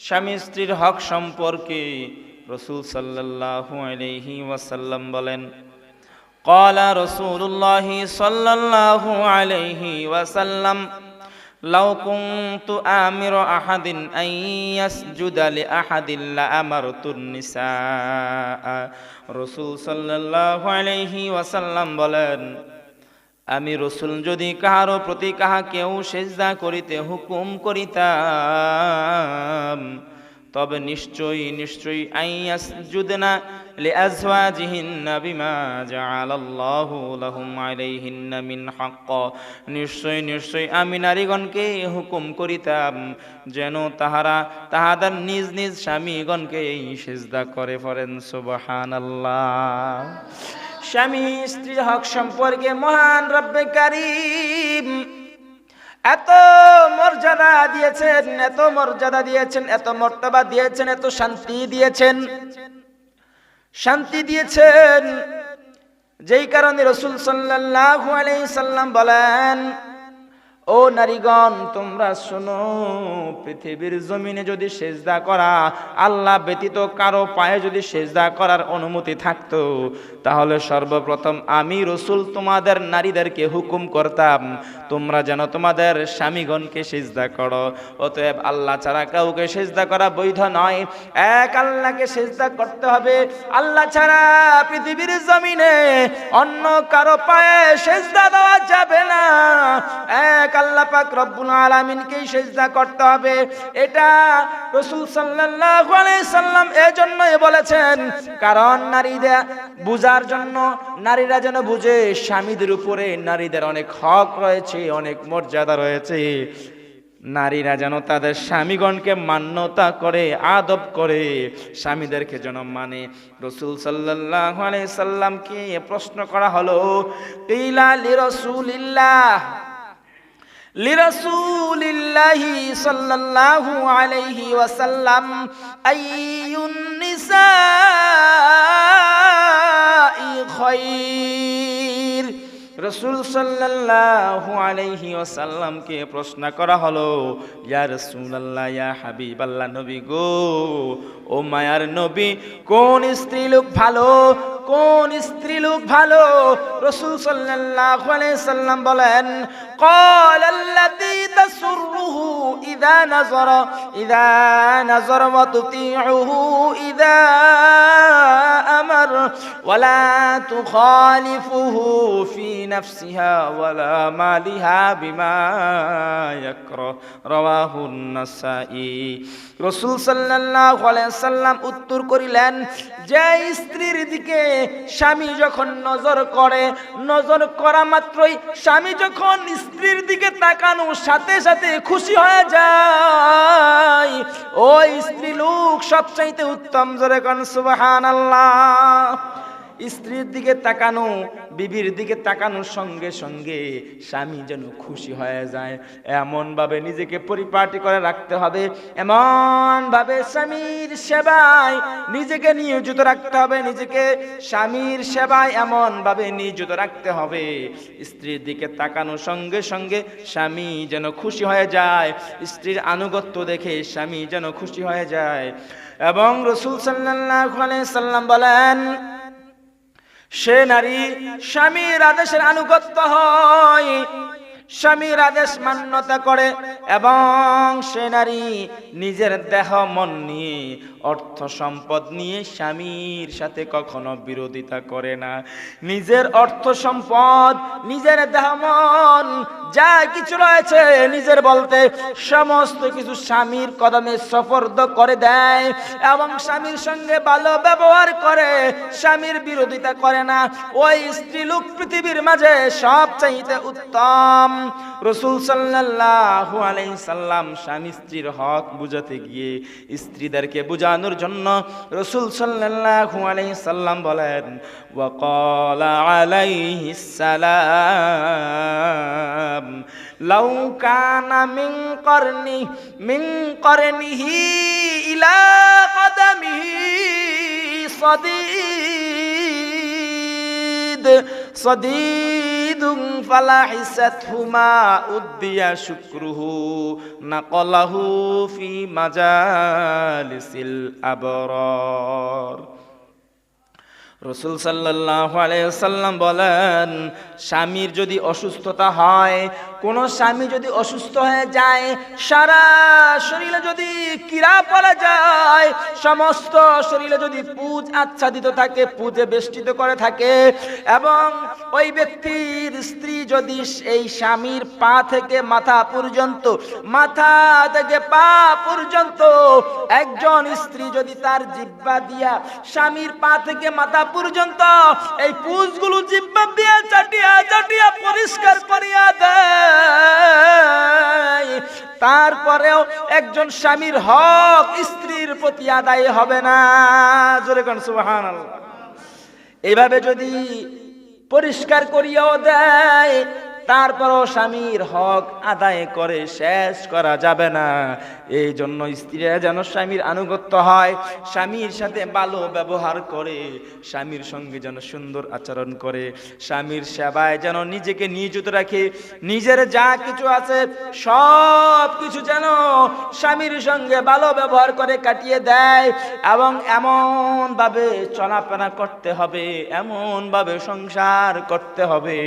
স্বামী স্ত্রীর হক সম্পর্কে রসুল সাল্লাল্লাহু আলাইহি ওয়াসাল্লাম বলেন قال رسول الله صلى الله عليه وسلم لو كنت آمر أحد أن يسجد لأحد لأمرت النساء রসুল সাল্লাল্লাহু আলাইহি ওয়াসাল্লাম বলেন আমি রসুল যদি কাহারও প্রতি কাহাকেও সেজদা করিতে হুকুম করিতাম, তবে নিশ্চয়ই নিশ্চয়ই আইয়াস জুদনা লিআজওয়াজিহিন্না বিমা জাআলাল্লাহু লাহুম আলাইহিন্না মিন হক্ক নিশ্চয়ই নিশ্চয়ই আমি নারীগণকে হুকুম করিতাম, যেন তাহারা, তাহাদের নিজ নিজ স্বামীগণকে সেজদা করে পড়েন সুবহানাল্লাহ। স্বামী স্ত্রীর হক সম্পর্কে মহান রব্বে কারিম। এত মর্যাদা দিয়েছেন, এত মর্যাদা দিয়েছেন, এত মর্তবা দিয়েছেন, এত শান্তি দিয়েছেন। শান্তি দিয়েছেন। যেই কারণে রসুল সাল্লাল্লাহু আলাইহি সাল্লাম বলেন, ও নারীগণ, তোমরা শোনো, পৃথিবীর জমিনে যদি সেজদা করা, আল্লাহ ব্যতীত কারও পায়ে যদি সেজদা করার অনুমতি থাকতো তাহলে সর্বপ্রথম আমি রসুল তোমাদের নারীদেরকে হুকুম করতাম, তোমরা যেন তোমাদের স্বামীগণকে সেজদা করো। অতএব আল্লাহ ছাড়া কাউকে সেজদা করা বৈধ নয়। এক আল্লাহকে সেজদা করতে হবে। আল্লাহ ছাড়া পৃথিবীর জমিনে অন্য কারও পায়ে সেজদা দেওয়া যাবে না। এক আল্লাহ পাক রব্বুল আলামিনকেই সেজদা করতে হবে। এটা রসুল আলাইহি সাল্লাম এজন্যই বলেছেন, কারণ নারীদের বুঝার জন্য নারীরা যেন বুঝে স্বামীদের উপরে নারীদের অনেক হক রয়েছে অনেক মর্যাদা রয়েছে নারীরা যেন তাদের স্বামীগণকে মান্যতা করে আদব করে স্বামীদেরকে যেন মানে রসুল সাল্লাহ সাল্লামকে প্রশ্ন করা হলো কিলা লি রসুলিল্লাহ لرسول الله صلى الله عليه وسلم أي النساء খৈর। রসুল সাল্লাল্লাহু আলাইহি ওয়াসাল্লামকে প্রশ্ন করা হলো ইয়া রাসূলুল্লাহ ইয়া হাবিবাল্লাহ নবী গো ও মায়ার নবী কোন স্ত্রী লোক ভালো কোন স্ত্রী লোক ভালো রসুল সাল্লাল্লাহু আলাইহি সাল্লাম বলেন قال الذي تسره إذا نظر إذا نظر وتطيعه إذا أمر ولا تخالفه في نفسها ولا مالها بما يكره رواه النسائي রসুল সাল্লাহ সাল্লাম উত্তর করিলেন, যে স্ত্রীর দিকে স্বামী যখন নজর করে, নজর করা মাত্রই স্বামী যখন স্ত্রীর দিকে তাকানো সাথে সাথে খুশি হয়ে যায়, ওই স্ত্রী লোক সবচাইতে উত্তম জোরে কন সুবাহান আল্লাহ স্ত্রীর দিকে তাকানো, বিবির দিকে তাকানোর সঙ্গে সঙ্গে স্বামী যেন খুশি হয়ে যায়। এমন ভাবে নিজেকে পরিপাটি করে রাখতে হবে। এমন ভাবে স্বামীর সেবায় নিজেকে নিয়োজিত রাখতে হবে। নিজেকে স্বামীর সেবায় এমন ভাবে নিয়োজিত রাখতে হবে। স্ত্রীর দিকে তাকানোর সঙ্গে সঙ্গে স্বামী যেন খুশি হয়ে যায়। স্ত্রীর আনুগত্য দেখে স্বামী যেন খুশি হয়ে যায়। এবং রসুল সাল্লাহ সাল্লাম বলেন সে নারী স্বামীর আদেশের আনুগত্য হয়। স্বামীর আদেশ মান্যতা করে এবং সে নারী নিজের দেহ মন নিয়ে অর্থ সম্পদ নিয়ে স্বামীর সাথে কখনো বিরোধিতা করে না। নিজের অর্থ সম্পদ, নিজের যা কিছু রয়েছে নিজের বলতে সমস্ত কিছু স্বামীর কদমে সফর্দ করে দেয় এবং স্বামীর সঙ্গে ভালো ব্যবহার করে স্বামীর বিরোধিতা করে না। ওই স্ত্রী লোক পৃথিবীর মাঝে সব চাইতে উত্তম রসুল সাল্লাহ আলাই সাল্লাম স্বামী স্ত্রীর হক বুঝাতে গিয়ে স্ত্রীদেরকে বুঝানোর জন্য রসুল সাল্লাহ আলাই সাল্লাম বলেন, ওয়াকল আলাইহি সালাম, লাউ কানা মিং করনি, মিন ইলা কদমিহি সদী صديد فلعستهما أدي شكره نقله في مجالس الأبرار রসুল সাল্লাহ আলাইসাল্লাম বলেন, স্বামীর যদি অসুস্থতা হয়, কোনো স্বামী যদি অসুস্থ হয়ে যায়, সারা শরীরে যদি কিরা পড়া যায়, সমস্ত শরীরে যদি পুজ আচ্ছাদিত থাকে, পুজে বেষ্টিত করে থাকে, এবং ওই ব্যক্তির স্ত্রী যদি এই স্বামীর পা থেকে মাথা পর্যন্ত, মাথা থেকে পা পর্যন্ত একজন স্ত্রী যদি তার জিব্বা দিয়া স্বামীর পা থেকে মাথা পর্যন্ত এই পুজগুলো জিব্বা দিয়ে চাটিয়া চাটিয়া পরিষ্কার করিয়া দেয়। তারপরেও একজন স্বামীর হক স্ত্রীর প্রতি আদায় হবে না। জোরে কোন সুবাহান এইভাবে যদি পরিষ্কার করিয়াও দেয়, তারপরও স্বামীর হক আদায় করে শেষ করা যাবে না। এই জন্য স্ত্রীরা যেন স্বামীর আনুগত্য হয়, স্বামীর সাথে ভালো ব্যবহার করে, স্বামীর সঙ্গে যেন সুন্দর আচরণ করে, স্বামীর সেবায় যেন নিজেকে নিয়োজিত রাখে, নিজের যা কিছু আছে সব কিছু যেন স্বামীর সঙ্গে ভালো ব্যবহার করে কাটিয়ে দেয় এবং এমনভাবে চলাফেরা করতে হবে, এমনভাবে সংসার করতে হবে।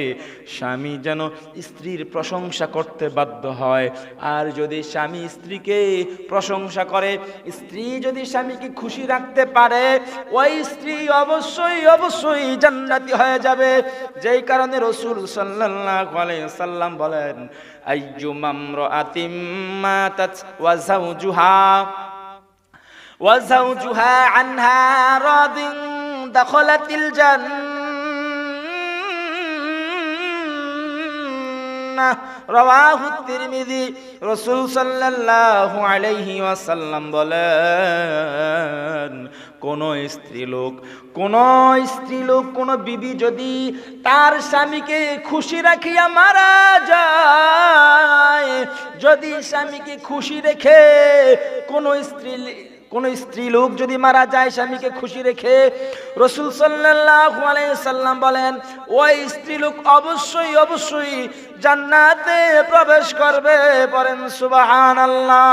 স্বামী যেন স্ত্রীর প্রশংসা করতে বাধ্য হয়। আর যদি স্বামী স্ত্রীকে প্রশংসা করে। স্ত্রী যদি স্বামীকে খুশি রাখতে পারে, ওই স্ত্রী অবশ্যই অবশ্যই জান্নাতি হয়ে যাবে। যেই কারণে রসুল আলাইহি সাল্লাম বলেন দাখালাতিল জান্নাহ। রাওয়াহু তিরমিজি, রাসূল সাল্লাল্লাহু আলাইহি ওয়াসাল্লাম বলেন, কোন স্ত্রী লোক কোন স্ত্রী লোক কোন বিবি যদি তার স্বামীকে খুশি রাখিয়া মারা যায়, যদি স্বামীকে খুশি রেখে কোন স্ত্রী কোন স্ত্রী লোক যদি মারা যায় স্বামীকে খুশি রেখে রসুল সাল্লাম বলেন, ওই স্ত্রী লোক অবশ্যই অবশ্যই জান্নাতে প্রবেশ করবে বলেন সুবহানাল্লাহ।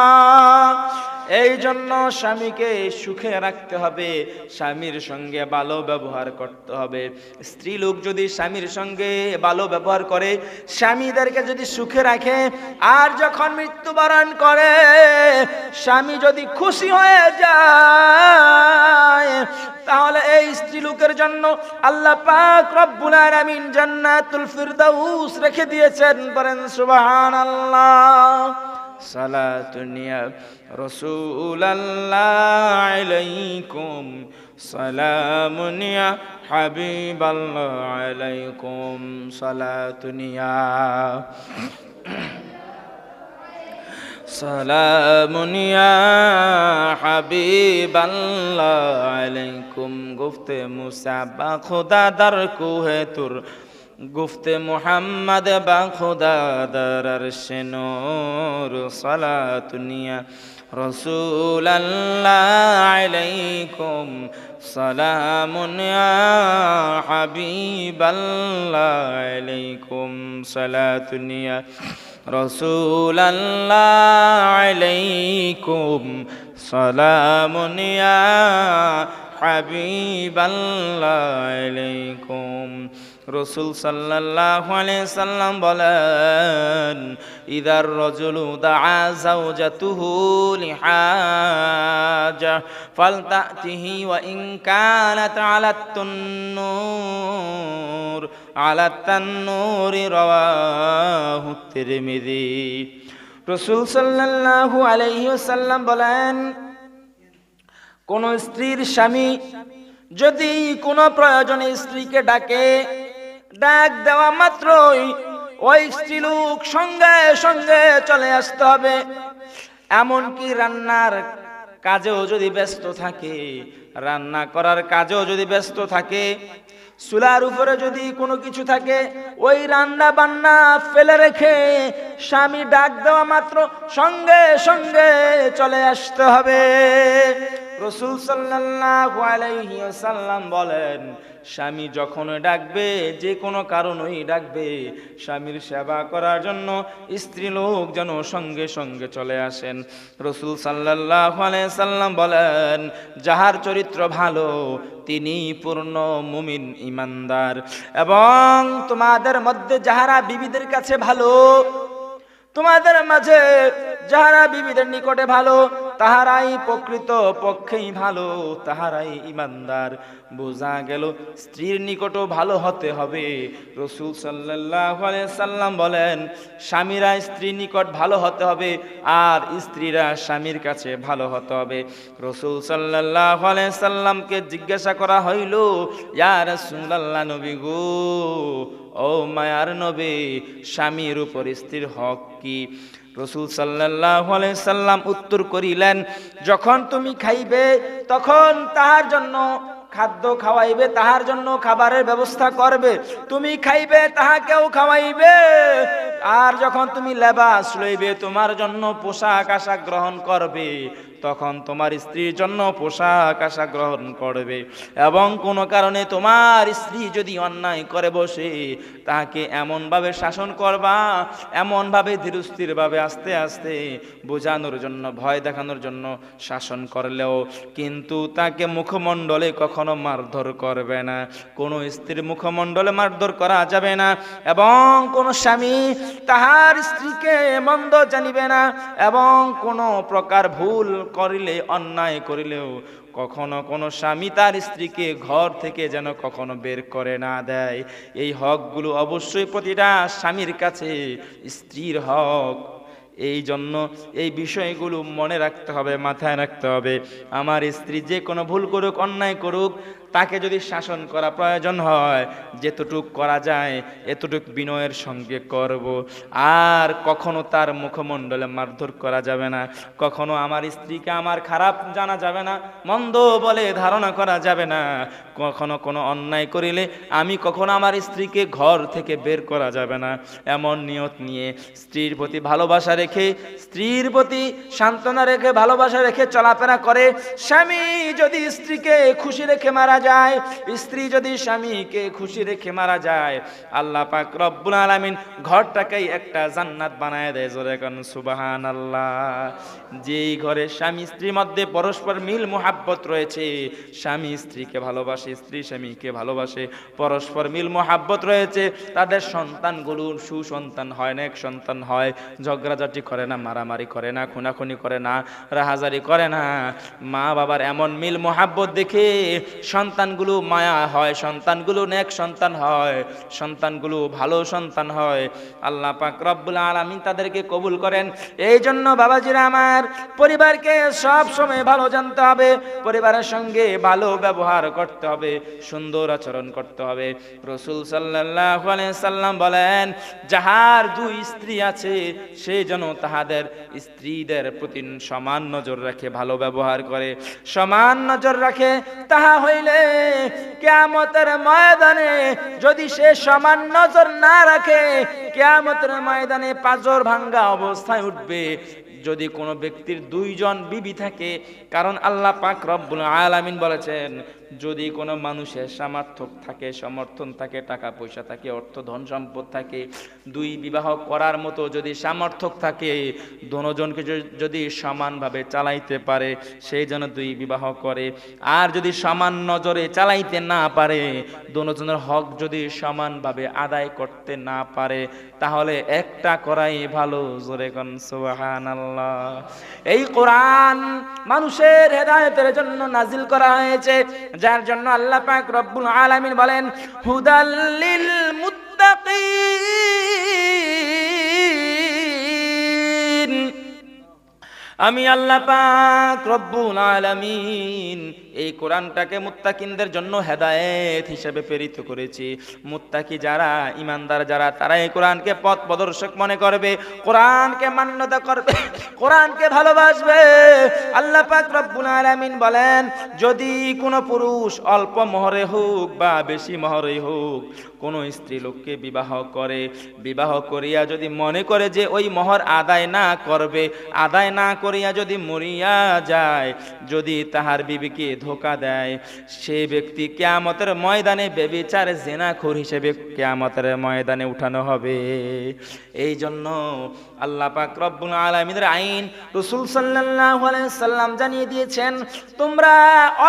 এই জন্য স্বামীকে সুখে রাখতে হবে, স্বামীর সঙ্গে ভালো ব্যবহার করতে হবে। স্ত্রী লোক যদি স্বামীর সঙ্গে ভালো ব্যবহার করে, স্বামীদেরকে যদি সুখে রাখে, আর যখন মৃত্যুবরণ করে, স্বামী যদি খুশি হয়ে যায়, তাহলে এই স্ত্রী লোকের জন্য আল্লাহ পাক রব্বুল আলামিন জান্নাতুল ফিরদাউস রেখে দিয়েছেন বলেন, সুবহানাল্লাহ। সালাতুনিয়া রসুলাল্লাহ আলাইকুম। সালামুনিয়া হাবিবাল্লাহ আলাইকুম। সালাতুনিয়া সালামুনিয়া হাবিবাল্লাহ আলাইকুম। গুফতে মুসা বা খুদা দার কুহে তুর গুফতে মোহাম্মদ বা খুদা দরার সেনোর সালা দুনিয়া রসুল আলাইকুম সালামুন হাবিব আলাইকুম সালা দুনিয়া রসুল আলাইকুম সালামুন হাবিব আলাইকুম। রসুল সাল্লাহ সাল্লাম বলেন, ইদার রজুলু দা জাউজাতুহু লিহাজা, ফালতাতিহি ওয়া ইন কানাত আলা তুন্নুর আলা তান্নুরি রাওয়াহু তিরমিজি। রসুল সাল্লাল্লাহু আলাইহি বলেন, কোন স্ত্রীর স্বামী যদি কোনো প্রয়োজনে স্ত্রীকে ডাকে ডাক দেওয়া মাত্রই ওই স্ত্রী লোক সঙ্গে সঙ্গে চলে আসতে হবে। এমনকি রান্নার কাজেও যদি ব্যস্ত থাকে, রান্না করার কাজেও যদি ব্যস্ত থাকে, চুলার উপরে যদি কোনো কিছু থাকে, ওই রান্না বান্না ফেলে রেখে স্বামী ডাক দেওয়া মাত্র সঙ্গে সঙ্গে চলে আসতে হবে। রসুল সাল্লাল্লাহু আলাইহি ওয়াসাল্লাম বলেন, স্বামী যখন ডাকবে, যে কোনো কারণেই ডাকবে। স্বামীর সেবা করার জন্য স্ত্রী লোক যেন সঙ্গে সঙ্গে চলে আসেন। রসুল সাল্লাল্লাহু আলাইহি সাল্লাম বলেন, যাহার চরিত্র ভালো, তিনি পূর্ণ মুমিন ইমানদার। এবং তোমাদের মধ্যে যাহারা বিবিদের কাছে ভালো, তোমাদের মাঝে যাহারা বিবিদের নিকটে ভালো তাহারাই প্রকৃত পক্ষেই ভালো, তাহারাই ইমানদার। বোঝা গেল স্ত্রীর নিকটও ভালো হতে হবে। রসুল সাল্লাহ সাল্লাম বলেন স্বামীরা স্ত্রীর নিকট ভালো হতে হবে আর স্ত্রীরা স্বামীর কাছে ভালো হতে হবে। রসুল সাল্লাহ সাল্লামকে জিজ্ঞাসা করা হইল ইয়ার রসুল্লাহ নবী গো, ও মায়ার নবী, স্বামীর উপর স্ত্রীর হক কি? রসুল সাল্লাহ সাল্লাম উত্তর করিলেন, যখন তুমি খাইবে, তখন তাহার জন্য খাদ্য খাওয়াইবে, তাহার জন্য খাবারের ব্যবস্থা করবে। তুমি খাইবে, তাহাকেও খাওয়াইবে। আর যখন তুমি লেবাস লইবে, তোমার জন্য পোশাক আশাক গ্রহণ করবে। তখন তোমার স্ত্রীর জন্য পোশাক আশা গ্রহণ করবে। এবং কোনো কারণে তোমার স্ত্রী যদি অন্যায় করে বসে, তাকে এমনভাবে শাসন করবা, এমনভাবে ধীরস্থিরভাবে আস্তে আস্তে বোঝানোর জন্য, ভয় দেখানোর জন্য শাসন করলেও কিন্তু তাকে মুখমণ্ডলে কখনো মারধর করবে না। কোনো স্ত্রীর মুখমণ্ডলে মারধর করা যাবে না এবং কোনো স্বামী তাহার স্ত্রীকে মন্দ জানিবে না এবং কোনো প্রকার ভুল করিলে, অন্যায় করিলেও কখনো কোনো স্বামী তার স্ত্রীকে ঘর থেকে যেন কখনো বের করে না দেয়। এই হকগুলো অবশ্যই প্রতিটা স্বামীর কাছে স্ত্রীর হক। এই জন্য এই বিষয়গুলো মনে রাখতে হবে, মাথায় রাখতে হবে। আমার স্ত্রী যে কোনো ভুল করুক, অন্যায় করুক তাকে যদি শাসন করা প্রয়োজন হয়, যেতটুক করা যায়, এতটুক বিনয়ের সঙ্গে করব। আর কখনো তার মুখমণ্ডলে মারধর করা যাবে না। কখনো আমার স্ত্রীকে আমার খারাপ জানা যাবে না, মন্দ বলে ধারণা করা যাবে না। কখনো কোনো অন্যায় করিলে আমি কখনো আমার স্ত্রীকে ঘর থেকে বের করা যাবে না। এমন নিয়ত নিয়ে স্ত্রীর প্রতি ভালোবাসা রেখে, স্ত্রীর প্রতি সান্ত্বনা রেখে, ভালোবাসা রেখে চলাফেরা করে, স্বামী যদি স্ত্রীকে খুশি রেখে মারা যায়, স্ত্রী যদি স্বামীকে খুশি রেখে মারা যায়, আল্লাহ পাক রব্বুল আলামিন ঘরটাকেই একটা জান্নাত বানায় দেয়, জোরে কোন সুবাহান আল্লাহ যেই ঘরে স্বামী স্ত্রীর মধ্যে পরস্পর মিল মোহাব্বত রয়েছে, স্বামী স্ত্রীকে ভালোবাসে, স্ত্রী স্বামীকে ভালোবাসে, পরস্পর মিল মোহাব্বত রয়েছে, তাদের সন্তানগুলো সুসন্তান হয় না, এক সন্তান হয়, ঝগড়াঝাটি করে না, মারামারি করে না, খুনাখুনি করে না, রাহাজারি করে না। মা বাবার এমন মিল মোহাব্বত দেখে সন্তানগুলো মায়া হয়, সন্তানগুলো নেক সন্তান হয়, সন্তানগুলো ভালো সন্তান হয়। আল্লাহ পাক রব্বুল আলামিন তাদেরকে কবুল করেন। এই জন্য বাবাজিরা আমার, পরিবারকে সব সময় ভালো জানতে হবে, পরিবারের সঙ্গে ভালো ব্যবহার করতে হবে, সুন্দর আচরণ করতে হবে। রসুল সাল্লাহ সাল্লাম বলেন, যাহার দুই স্ত্রী আছে, সে যেন তাহাদের স্ত্রীদের প্রতি সমান নজর রাখে, ভালো ব্যবহার করে। সমান নজর রাখে, তাহা হইলে কেয়ামতের ময়দানে যদি সে সমান নজর না রাখে, কেয়ামতের ময়দানে পাজর ভাঙ্গা অবস্থায় উঠবে। যদি কোনো ব্যক্তির দুইজন বিবি থাকে, কারণ আল্লাহ পাক রব্বুল আলামিন বলেছেন যদি কোনো মানুষের সামর্থ্য থাকে, সমর্থন থাকে, টাকা পয়সা থাকে, অর্থ, ধন সম্পদ থাকে, দুই বিবাহ করার মতো যদি সামর্থ্য থাকে, দোনোজনকে যদি সমানভাবে চালাইতে পারে, সেই জন্য দুই বিবাহ করে। আর যদি সমান নজরে চালাইতে না পারে, দোনোজনের হক যদি সমানভাবে আদায় করতে না পারে, তাহলে একটা করাই ভালো। জোরে কন, সুবহানাল্লাহ। এই কোরআন মানুষের হেদায়েতের জন্য নাজিল করা হয়েছে। যার জন্য আল্লাহ পাক রব্বুল আলামিন বলেন হুদাল্লিল মুত্তাকিন। আমি আল্লাহ পাক রব্বুল আলামিন এই কোরআনটাকে মুত্তাকিনদের জন্য হেদায়েত হিসেবে প্রেরিত করেছি। মুত্তাকি যারা, ইমানদার যারা তারা এই কোরআনকে পথ প্রদর্শক মনে করবে, কোরআনকে মান্যতা করবে, কোরআনকে ভালোবাসবে। আল্লাহ পাক রব্বুল আলামিন বলেন, যদি কোনো পুরুষ অল্প মহরে হোক বা বেশি মহরে হোক, কোনো স্ত্রী লোককে বিবাহ করে, বিবাহ করিয়া যদি মনে করে যে ওই মহর আদায় না করবে, আদায় না করিয়া যদি মরিয়া যায়, যদি তাহার বিবিকে ধোকা দেয়। সে ব্যক্তি কেয়ামতের ময়দানে বেবিচার জেনাখোর হিসেবে কেয়ামতের ময়দানে উঠানো হবে। এই জন্য আল্লাহ পাক রব্বুল আলামিনের আইন রাসূল আলাইহি সাল্লাম জানিয়ে দিয়েছেন, তোমরা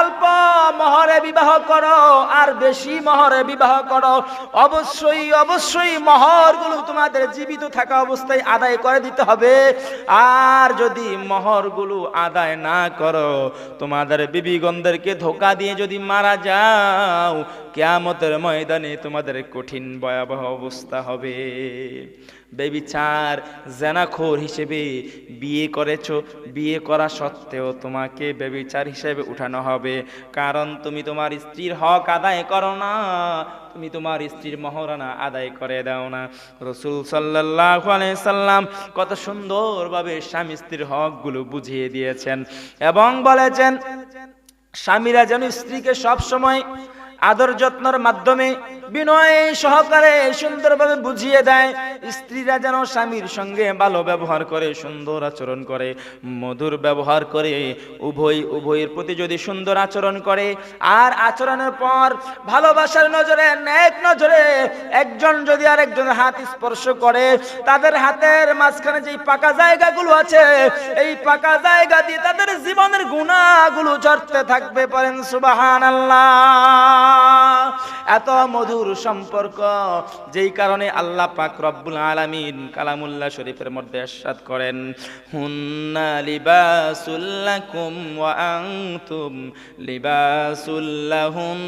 অল্প মহরে বিবাহ করো আর বেশি মহরে বিবাহ করো। অবশ্যই অবশ্যই মহরগুলো তোমাদের জীবিত থাকা অবস্থায় আদায় করে দিতে হবে। আর যদি মহরগুলো আদায় না করো, তোমাদের বিবিগণদেরকে ধোকা দিয়ে যদি মারা যাও, কেয়ামতের ময়দানে তোমাদের কঠিন ভয়াবহ অবস্থা হবে। বেবিচার, জেনাখোর হিসেবে বিয়ে করেছ, বিয়ে করা সত্ত্বেও তোমাকে বেবিচার হিসেবে উঠানো হবে। কারণ তুমি তোমার স্ত্রীর হক আদায় করো না, তুমি তোমার স্ত্রীর মহরানা আদায় করে দাও না। রসুল সাল্লাহ সাল্লাম কত সুন্দরভাবে স্বামী স্ত্রীর হকগুলো বুঝিয়ে দিয়েছেন এবং বলেছেন স্বামীরা যেন স্ত্রীকে সব সময় আদর যত্নর মাধ্যমে বিনয় সহকারে সুন্দরভাবে বুঝিয়ে দেয়, স্ত্রীরা যেন স্বামীর সঙ্গে ভালো ব্যবহার করে, সুন্দর আচরণ করে, মধুর ব্যবহার করে, উভয়, উভয়ের প্রতি যদি সুন্দর আচরণ করে, আর আচরণের পর ভালোবাসার নজরে, ন্যাক নজরে, একজন যদি আর একজনের হাত স্পর্শ করে, তাদের হাতের মাঝখানে যে পাকা জায়গাগুলো আছে, এই পাকা জায়গা দিয়ে তাদের জীবনের গুণাগুলো ঝরতে থাকবে পারেন সুবাহান আল্লাহ এত মধুর সম্পর্ক। যেই কারণে আল্লাহ পাক রব্বুল আলামিন কালামুল্লাহ শরীফের মধ্যে এরশাদ করেন, হুন্না লিবাসুল্লাকুম ওয়া আনতুম লিবাসুল্লাহুন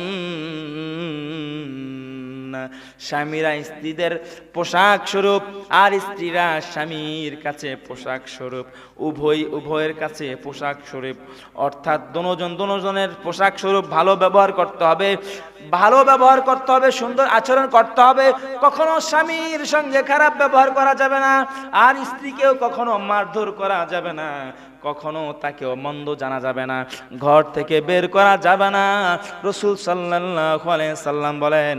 স্বামীরা স্ত্রীদের পোশাক স্বরূপ আর স্ত্রীরা স্বামীর কাছে পোশাক স্বরূপ, উভয় উভয়ের কাছে পোশাক স্বরূপ। অর্থাৎ দনোজন দনোজনের পোশাক স্বরূপ ভালো ব্যবহার করতে হবে, ভালো ব্যবহার করতে হবে সুন্দর আচরণ করতে হবে। কখনো স্বামীর সঙ্গে খারাপ ব্যবহার করা যাবে না, আর স্ত্রীকেও কখনো মারধর করা যাবে না, কখনো তাকে মন্দ জানা যাবে না, ঘর থেকে বের করা যাবে না। রসুল সাল্লাহ সাল্লাম বলেন,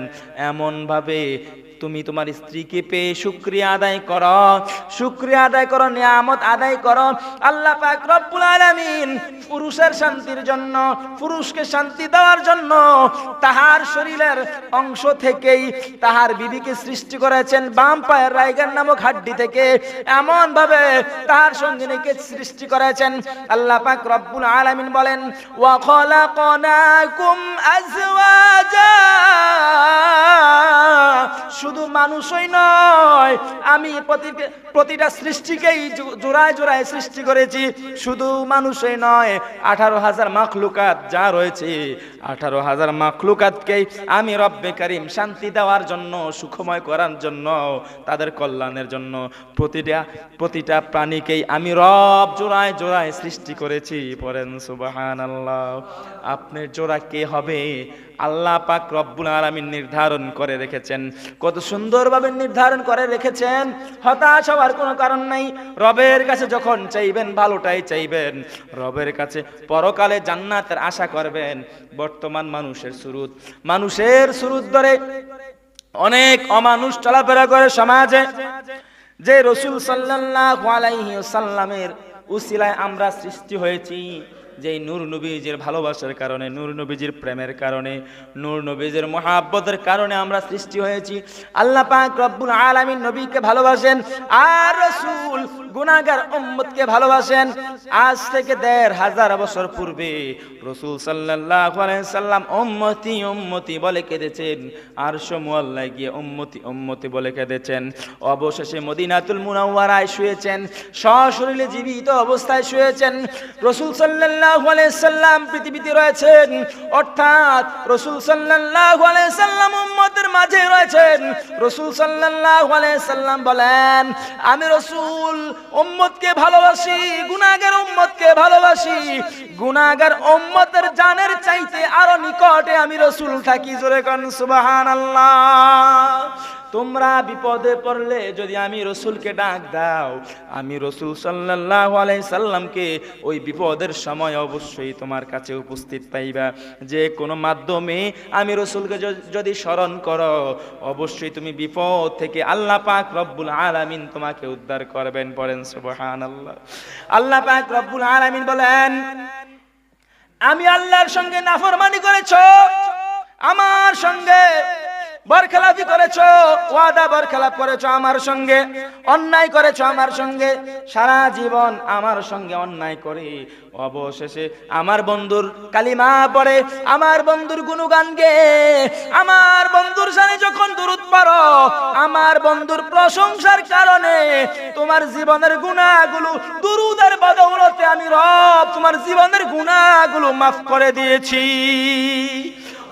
এমনভাবে তুমি তোমার স্ত্রীকে পেয়ে শুক্রিয়া আদায় করো। শুক্রিয়া আদায় করো, নিয়ামত আদায় করো। আল্লাহ পাক রব্বুল আলামিন পুরুষের শান্তির জন্য, পুরুষকে শান্তি দেওয়ার জন্য তাহার শরীরের অংশ থেকেই তাহার বিবিকে সৃষ্টি করেছেন বাম পায়ের রাইগার নামক হাড্ডি থেকে। এমন ভাবে তাহার সঙ্গিনীকে সৃষ্টি করেছেন আল্লাহ পাক রব্বুল আলামিন বলেন, ওয়া খলাকনাকুম আজওয়াজা। শুধু মানুষই নয়, আমি প্রতি- প্রতিটা সৃষ্টিকেই জোড়ায় জোড়ায় সৃষ্টি করেছি, শুধু মানুষই নয়, আঠারো হাজার মাখলুকাত যা রয়েছে, আঠারো হাজার মাখলুকাতকেই আমি রব্বে কারিম শান্তি দেওয়ার জন্য, সুখময় করার জন্য, তাদের কল্যাণের জন্য প্রতিটা প্রতিটা প্রাণীকেই আমি রব জোড়ায় জোড়ায় সৃষ্টি করেছি পরেন সুবাহান আল্লাহ আপনার জোড়া কে হবে? আল্লাহ পাক রব্বুল আলামিন নির্ধারণ করে রেখেছেন। কত সুন্দরভাবে নির্ধারণ করে রেখেছেন। হতাশ হওয়ার কোনো কারণ নাই। রবের কাছে যখন চাইবেন, ভালোটাই চাইবেন। রবের কাছে পরকালে জান্নাতের আশা করবেন। বর্তমান মানুষের সুরুত। মানুষের সুরুত ধরে অনেক অমানুষ চলাফেরা করে সমাজে। যে রসুল সাল্লাল্লাহু আলাইহি সাল্লামের উসিলায় আমরা সৃষ্টি হয়েছি। যে নূর নবীজির ভালোবাসার কারণে, নূর নবীজির প্রেমের কারণে, নূর নবীজির মহাব্বতের কারণে আমরা সৃষ্টি হয়েছি। আল্লাহ পাক রব্বুল আলামিন নবীকে ভালোবাসেন আর রসুল গুনাহগার উম্মতকে ভালোবাসেন। আজ থেকে দেড় হাজার বছর পূর্বে রসুল সাল্লাল্লাহু আলাইহি সাল্লাম উম্মতি উম্মতি বলে কেঁদেছেন। আর সমুয়াল্লাহ গিয়ে উম্মতি উম্মতি বলে কেঁদেছেন। অবশেষে মদিনাতুল মুনাওয়ারায় শুয়েছেন। সশরীরে জীবিত অবস্থায় শুয়েছেন। রসুল সাল্লাল্লাহু সাল্লাল্লাহু আলাইহি সাল্লাম পৃথিবীতে রয়েছেন। অর্থাৎ রাসূল সাল্লাল্লাহু আলাইহি সাল্লাম উম্মতের মাঝে রয়েছেন। রাসূল সাল্লাল্লাহু আলাইহি সাল্লাম বলেন, আমি রাসূল উম্মতকে ভালোবাসি, গুনাহগার উম্মতকে ভালোবাসি। গুনাহগার উম্মতের জানের চাইতে আরও নিকটে আমি রসুল থাকি, জোরে কোন সুবহানাল্লাহ। তোমরা বিপদে পড়লে যদি আমি রসুলকে ডাক দাও, আমি রসুল সাল্লাহ আলাই সাল্লামকে ওই বিপদের সময় অবশ্যই তোমার কাছে উপস্থিত পাইবা। যে কোনো মাধ্যমে আমি রসুলকে যদি স্মরণ করো, অবশ্যই তুমি বিপদ থেকে আল্লাহ পাক রব্বুল আলামিন তোমাকে উদ্ধার করবেন, পড়েন সুবহান আল্লাহ আল্লাহ পাক রব্বুল আলামিন বলেন আমি আল্লাহর সঙ্গে নাফরমানি করেছ। আমার সঙ্গে বরখেলাফি করেছ ওয়াদা বরখেলাপ করেছ আমার সঙ্গে, অন্যায় করেছ আমার সঙ্গে, সারা জীবন আমার সঙ্গে অন্যায় করে। অবশেষে আমার বন্ধুর কালিমা পড়ে, আমার বন্ধুর গুণগান গে। আমার বন্ধুর সাথে যখন দূরত পারো আমার বন্ধুর প্রশংসার কারণে তোমার জীবনের গুণাগুলো দুরুদের বদৌলতে আমি রব তোমার জীবনের গুণাগুলো মাফ করে দিয়েছি।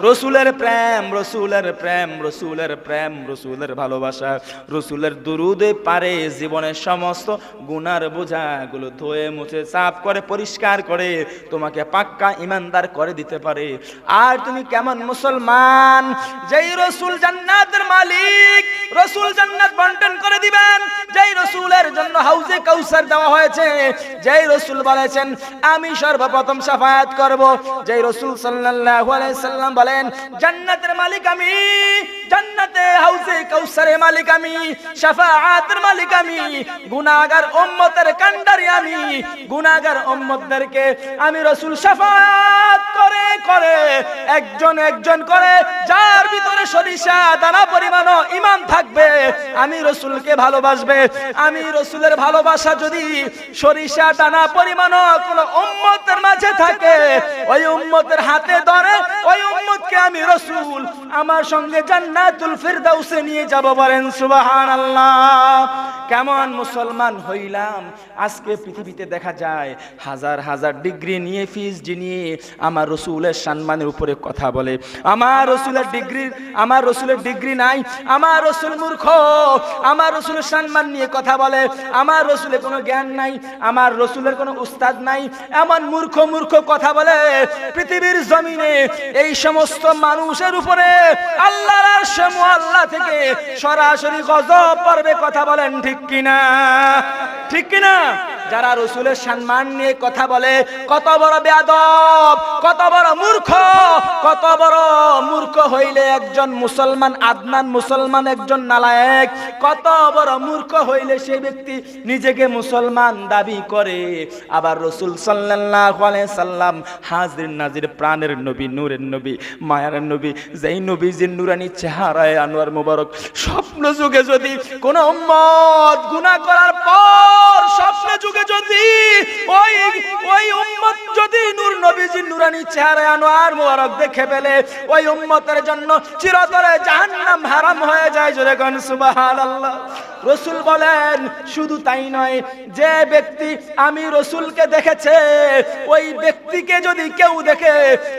রসুলের প্রেম রসুলের প্রেম রসুলের প্রেম, রসুলের ভালোবাসা, রসুলের দুরুদে পারে জীবনের সমস্ত গুনার বোঝাগুলো ধুয়ে মুছে, সাফ করে, পরিষ্কার করে তোমাকে পাক্কা ইমানদার করে দিতে পারে। আর তুমি কেমন মুসলমান? যেই রসুল জান্নাতের মালিক, রসুল জান্নাত বন্টন করে দিবেন। যেই রসুলের জন্য হাউজে কাউসার দেওয়া হয়েছে, যেই রসুল বলেছেন, আমি সর্বপ্রথম সাফায়াত করব। যেই রসুল সাল্লাল্লাহু আলাইহি সাল্লাম বলেন, জান্নাতের মালিক আমি, জান্নাতে হাউসে কাউসারের মালিক আমি, শাফাআতের মালিক আমি, গুনাহগার উম্মতের কান্ডারি আমি, গুনাহগার উম্মতদেরকে আমি রাসূল শাফাআত করে করে একজন একজন করে, যার ভিতরে সরিষা, দানা পরিমাণ ইমান থাকবে। আমি রসুলকে ভালোবাসবে। আমি রসুলের ভালোবাসা যদি সরিষা টানা পরিমাণ কোন উম্মতের মাঝে থাকে, ওই উম্মতের হাতে ধরে, ওই উম্মতকে আমি রসুল, আমার সঙ্গে জান্নাতুল ফিরদাউসে নিয়ে যাব বলেন, সুবহানাল্লাহ। কেমন মুসলমান হইলাম। আজকে পৃথিবীতে দেখা যায়, হাজার হাজার ডিগ্রি নিয়ে পিএইচডি নিয়ে, আমার রসুলের সম্মানের উপরে কথা বলে, আমার রসুলের ডিগ্রি, আমার রসুলের ডিগ্রি নাই, আমার রসুল মূর্খ, আমার রসুলের সম্মান নিয়ে কথা বলে, আমার রসুলের কোনো জ্ঞান নাই, আমার রসুলের কোনো উস্তাদ নাই। এমন মূর্খ মূর্খ কথা বলে পৃথিবীর জমিনে এই সমস্ত মানুষের উপরে আল্লাহর আরশে আল্লাহ থেকে সরাসরি গজব পর্বে কথা বলেন, ঠিক কিনা? ঠিক কিনা? যারা রসুলের সম্মান নিয়ে কথা বলে, কত বড় বেয়াদব, কত বড় মূর্খ, কত বড় মূর্খ হইলে একজন মুসলমান, আদনান মুসলমান একজন নালায়েক, কত বড় মূর্খ হইলে সেই ব্যক্তি নিজেকে মুসলমান দাবি করে। আবার রসুল আলাইহি সাল্লাম হাজির নাজির, প্রাণের নবী, নূরের নবী, মায়ার নবী, যেই নবীজির নুরানি, চেহারায় আনোয়ার মোবারক, স্বপ্ন যুগে যদি কোন উম্মত গুনাহ করার পর স্বপ্ন যুগে যদি ওই ওই উম্মত যদি নূর নবীজির নুরানি চেহারায় আনোয়ার মোবারক দেখে ফেলে, ওই উম্মতের জন্য চিরতরে জাহান্নাম হারাম হয়ে যায় জোরে গন সুবহানাল্লাহ। রসুল বলেন, শুধু তাই নয়, যে ব্যক্তি আমি রসুলকে দেখেছে, ওই ব্যক্তিকে যদি কেউ দেখে,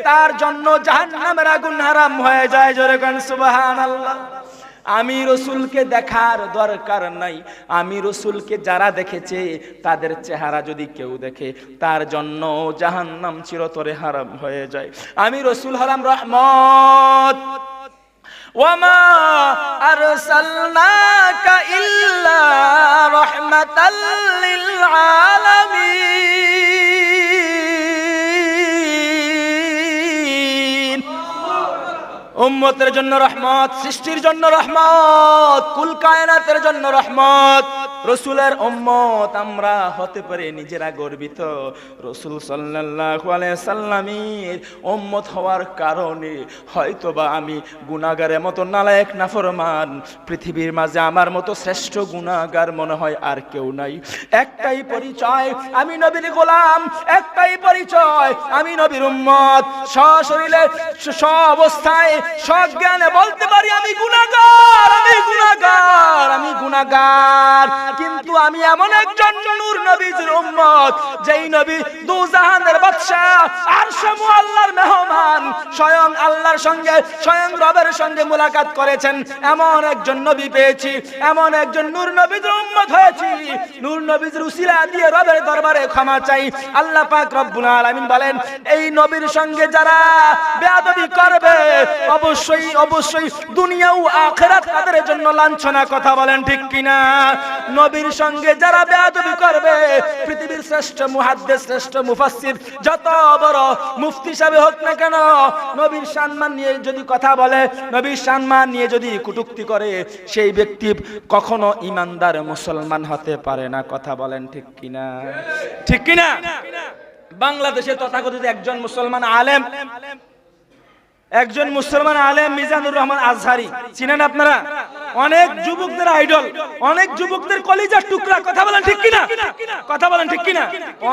তার জন্য জাহান্নামের আগুন হারাম হয়ে যায় জোরে গন সুবহানাল্লাহ। আমি রসুলকে দেখার দরকার নাই আমি রসুলকে যারা দেখেছে তাদের চেহারা যদি কেউ দেখে তার জন্য জাহান্নাম চিরতরে হারাম হয়ে যায় আমি রসুল হলাম রহমত وما أرسلناك إلا رحمة للعالمين উম্মতের জন্য রহমত সৃষ্টির জন্য রহমত কুল কায়নাতের জন্য রহমত। রসুলের উম্মত আমরা হতে পারি, নিজেরা গর্বিত। রসুল আলাইহি সাল্লামের উম্মত হওয়ার কারণে হয়তোবা আমি গুনাহগারের মতো নালায়েক, নাফরমান। পৃথিবীর মাঝে আমার মতো শ্রেষ্ঠ গুনাহগার মনে হয় আর কেউ নাই। একটাই পরিচয়, আমি নবীর গোলাম। একটাই পরিচয়, আমি নবীর উম্মত। সশরীরে অবস্থায় সজ্ঞানে বলতে পারি, আমি গুনাহগার আমি গুনাহগার আমি গুনাহগার। কিন্তু আমি এমন একজন নূর নবীর উম্মত, যেই নবী দু জাহানের বাদশা আর সমু আল্লাহর মেহমান, স্বয়ং আল্লাহর সঙ্গে, স্বয়ং রবের সঙ্গে মুলাকাত করেছেন। এমন একজন নবী পেয়েছি, এমন একজন নূর নবীর উম্মত হয়েছি। নূর নবীর উসিলা দিয়ে রবের দরবারে ক্ষমা চাই। আল্লাহ পাক রব্বুল আলামিন বলেন, এই নবীর সঙ্গে যারা বেয়াদবি করবে, অবশ্যই অবশ্যই দুনিয়া ও আখিরাত তাদের জন্য লাঞ্ছনা কথা বলেন ঠিক কিনা? নবীর সঙ্গে যারা বেয়াদবি করবে, পৃথিবীর শ্রেষ্ঠ মুহাদ্দিস, শ্রেষ্ঠ মুফাসসির, যত বড় মুফতি সাহেব হোক না কেন, নবীর সম্মান নিয়ে যদি কথা বলে, নবীর সম্মান নিয়ে যদি কটূক্তি করে, সেই ব্যক্তি কখনো ইমানদার মুসলমান হতে পারে না। কথা বলেন ঠিক কিনা? ঠিক কিনা? বাংলাদেশে তথাকথিত একজন মুসলমান আলেম, একজন মুসলমান আলেম মিজানুর রহমান আজহারি। চিনেন আপনারা? অনেক যুবকদের আইডল অনেক যুবকদের কলিজার টুকরা, কথা বলেন ঠিক কিনা? কথা বলেন ঠিক কিনা?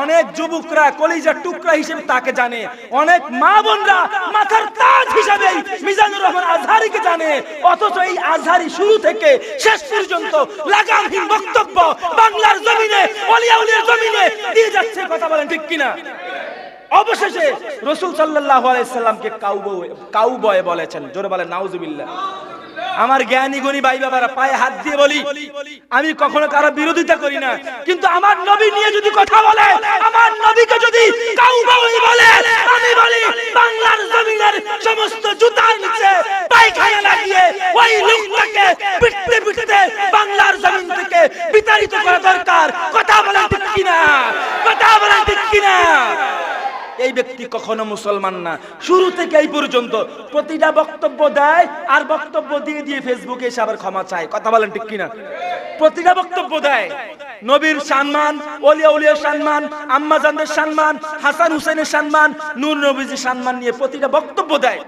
অনেক যুবকরা কলিজার টুকরা হিসেবে তাকে জানে, অনেক মা বোনরা মাথার তাজ হিসাবে মিজানুর রহমান আজহারিকে জানে, অথচ এই আজহারি শুরু থেকে শেষ পর্যন্ত লাগামহীন বক্তব্য বাংলার জমিনে, অলিয়া উলিয়ার জমিনে দিয়ে যাচ্ছে, কথা বলেন ঠিক কিনা? অবশেষে রসুল সাল্লাহ আলাইসাল্লামকে কাউবয় কাউবয় বলেছেন, জোরে বলেন, নাউজুবিল্লাহ। আমার জ্ঞানী গুণী ভাই বাবারা, পায়ে হাত দিয়ে বলি, আমি কখনো কারও বিরোধিতা করি না। কিন্তু আমার নবী নিয়ে যদি কথা বলে, আমার নবীকে যদি কাউবয় বলে, আমি বলি, বাংলার জমিনের সমস্ত জুতার নিচে পায়খানা লাগিয়ে ওই লোকটাকে পিটতে পিটতে বাংলার জমিন থেকে বিতাড়িত করা দরকার। কথা বলেন ঠিক কিনা? কথা বলেন ঠিক কিনা? এই ব্যক্তি কখনো মুসলমান না। শুরু থেকে এই পর্যন্ত প্রতিটা বক্তব্য দেয় আর বক্তব্য দিয়ে দিয়ে ফেসবুকে এসে আবার ক্ষমা চায়। কথা বলেন ঠিক কিনা? প্রতিটা বক্তব্য দেয়। নবীর সম্মান, ওলিয়া উলিয়ার সম্মান আম্মা জানদের সম্মান, হাসান হুসেনের সম্মান, নূর নবীজির সম্মান নিয়ে প্রতিটা বক্তব্য দেয়।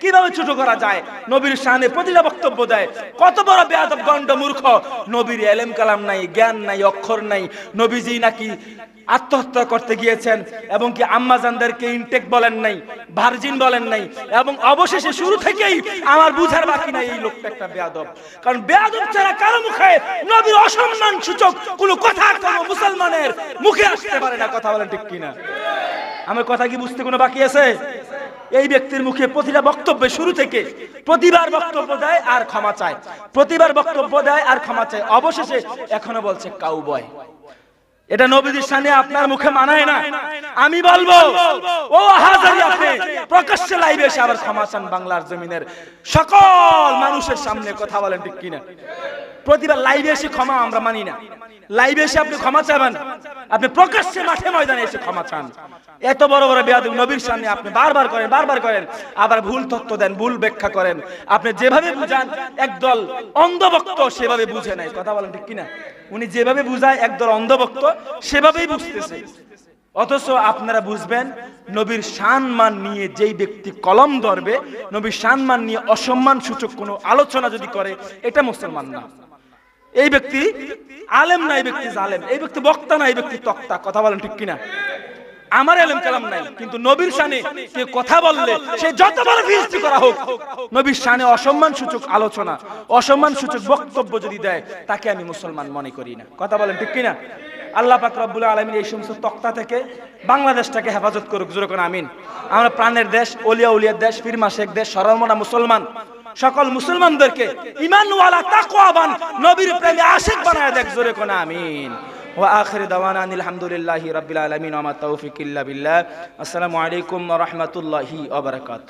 কীভাবে ছোট করা যায়? নবীর শানে প্রতিটা বক্তব্য দেয়। কত বড় বেয়াদব গণ্ড মূর্খ। নবীর এলেম কালাম নাই, জ্ঞান নাই, অক্ষর নাই। নবীজি নাকি আত্মহত্যা করতে গিয়েছেন এবং কি আম্মাজানদেরকে ইনটেক বলেন নাই ভার্জিন বলেন নাই, এবং অবশেষে শুরু থেকেই আমার বুঝার বাকি নাই এই লোকটা একটা বেয়াদব। কারণ বেয়াদব ছাড়া কারও মুখে নবীর অসম্মান সূচক কোনো কথা কোনো মুসলমানের মুখে আসতে পারে না, কথা বলেন ঠিক কিনা? আমার কথা কি বুঝতে কোনো বাকি আছে? এই ব্যক্তির মুখে প্রতিটা বক্তব্যে শুরু থেকে প্রতিবার বক্তব্য দেয় আর ক্ষমা চায়। প্রতিবার বক্তব্য দেয় আর ক্ষমা চায়। অবশেষে এখনও বলছে কাউবয় এটা নবীদের সামনে আপনার মুখে মানায় না। আমি বলব, ও হাজারি আপনি, প্রকাশ্যে লাইভে এসে আবার ক্ষমা চান বাংলার জমিনের সকল মানুষের সামনে কথা বলেন ঠিক কিনা। প্রতিবার লাইভে এসে ক্ষমা আমরা মানি না। লাইভে এসে আপনি ক্ষমা চাবেন আপনি প্রকাশ্যে মাঠে ময়দানে এসে ক্ষমা চান। এত বড় বড় বেয়াদব নবীর সামনে আপনি বারবার করেন বারবার করেন, আবার ভুল তথ্য দেন, ভুল ব্যাখ্যা করেন। আপনি যেভাবে বুঝান, একদল অন্ধভক্ত সেভাবে বুঝে নাই। কথা বলেন ঠিক কিনা? উনি যেভাবে বুঝায় একদল অন্ধভক্ত, সেভাবেই বুঝতেছে। অথচ আপনারা বুঝবেন, নবীর সম্মান নিয়ে যেই ব্যক্তি কলম ধরবে, নবীর সম্মান নিয়ে অসম্মান সূচক কোনো আলোচনা যদি করে, এটা মুসলমান না। এই ব্যক্তি আলেম না, এই ব্যক্তি জালেম। এই ব্যক্তি বক্তা না, এই ব্যক্তি তক্তা। কথা বলেন ঠিক কিনা? আমার এলেম কালাম নাই, কিন্তু নবীর শানে কে কথা বললে, সে যত বড় ফিস্টি করা হোক, নবীর শানে অসম্মান সূচক আলোচনা, অসম্মান সূচক বক্তব্য যদি দেয়, তাকে আমি মুসলমান মনে করি না। কথা বলেন ঠিক কিনা? আল্লাহ পাক রব্বুল আলমিন এই সমস্ত তক্তা থেকে বাংলাদেশটাকে হেফাজত করুক, জোরে কোন আমিন। আমরা প্রাণের দেশ ওলিয়া উলিয়ার দেশ ফিরমা শেখ দেশ, সরলমনা মুসলমান। সকল মুসলমানদেরকে ইমানওয়ালা তাকওয়াবান নবীর প্রেমে আশিক বানায় দেখ, জোরে কোন আমিন। وآخر دعوانا أن الحمد لله رب العالمين وما التوفيق إلا بالله. السلام عليكم ورحمة الله وبركاته.